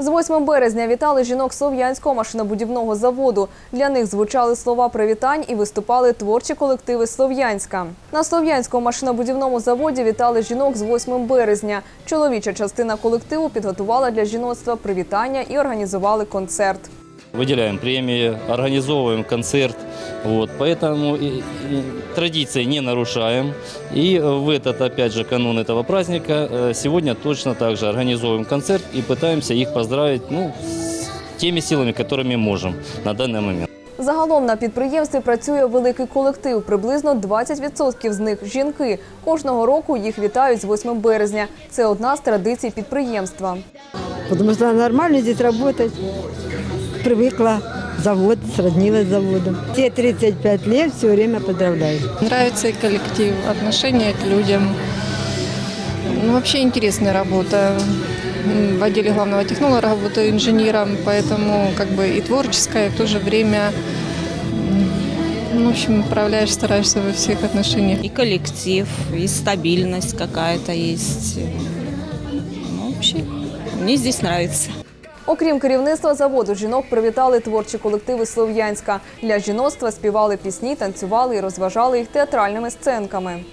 З 8 березня вітали жінок Слов'янського машинобудівного заводу. Для них звучали слова привітань і виступали творчі колективи Слов'янська. На Слов'янському машинобудівному заводі вітали жінок з 8 березня. Чоловіча частина колективу підготувала для жіноцтва привітання і організували концерт Выделяем премии, организовываем концерт. Вот, поэтому и- и традиции не нарушаем. И э, в этот, опять же, канун этого праздника э, сегодня точно так же организовываем концерт и пытаемся их поздравить ну, с теми силами, которыми можем на данный момент. Загалом на підприємстві працює великий колектив. Приблизно 20% з них жінки. Кожного року їх вітають з 8 березня. Це одна з традицій підприємства. Потому что нормально здесь работать. Привыкла. Завод, сроднилась с заводом. Все 35 лет все время поздравляю. Нравится и коллектив, отношение к людям. Ну, вообще интересная работа. В отделе главного технолога работаю инженером, поэтому как бы и творческая, и в то же время, ну, в общем, управляешь, стараешься во всех отношениях. и коллектив, и стабильность какая-то есть. Ну, вообще, мне здесь нравится. Окрім керівництва заводу, жінок привітали творчі колективи Слов'янська. Для жіноцтва співали пісні, танцювали і розважали їх театральними сценками.